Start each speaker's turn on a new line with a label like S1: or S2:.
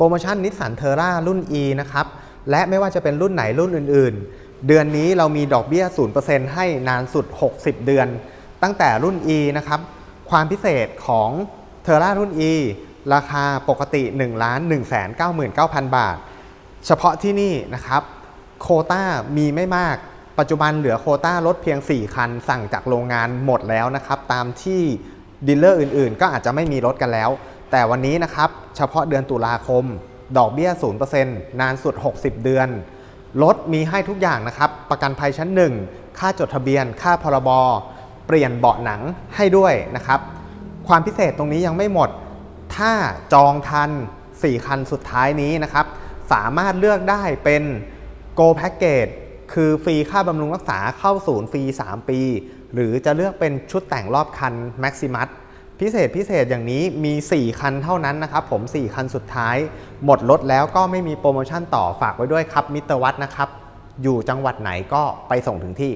S1: โปรโมชั่นนิสสันเทอร่ารุ่น E นะครับ และไม่ว่าจะเป็นรุ่นไหนรุ่นอื่นๆ เดือนนี้เรามีดอกเบี้ย 0%ให้นานสุด 60 เดือน ตั้งแต่รุ่น E นะครับ ความพิเศษของเทอร่ารุ่น E ราคาปกติ 1 1 9 9 9 0 0 บาท เฉพาะที่นี่นะครับ โคต้ามีไม่มาก ปัจจุบันเหลือโคต้ารถเพียง 4 คัน สั่งจากโรงงานหมดแล้วนะครับ ตามที่ดีลเลอร์อื่นๆ ก็อาจจะไม่มีรถกันแล้ว แต่วันนี้นะครับเฉพาะเดือนตุลาคม ดอกเบี้ย 0%นานสุด 60 เดือน รถมีให้ทุกอย่างนะครับ ประกันภัยชั้น 1 ค่าจดทะเบียน ค่าพรบเปลี่ยนเบาะหนังให้ด้วยนะครับ ความพิเศษตรงนี้ยังไม่หมด ถ้าจองทัน 4 คันสุดท้ายนี้นะครับ สามารถเลือกได้เป็น Go Package คือฟรีค่าบำรุงรักษาเข้าศูนย์ฟรี 3 ปี หรือจะเลือกเป็นชุดแต่งรอบคัน Maximus พิเศษพิเศษอย่างนี้มี 4 คันเท่านั้นนะครับผม 4 คันสุดท้าย หมดรถแล้วก็ไม่มีโปรโมชั่นต่อฝากไว้ด้วยครับมิเตอร์วัดนะครับ อยู่จังหวัดไหนก็ไปส่งถึงที่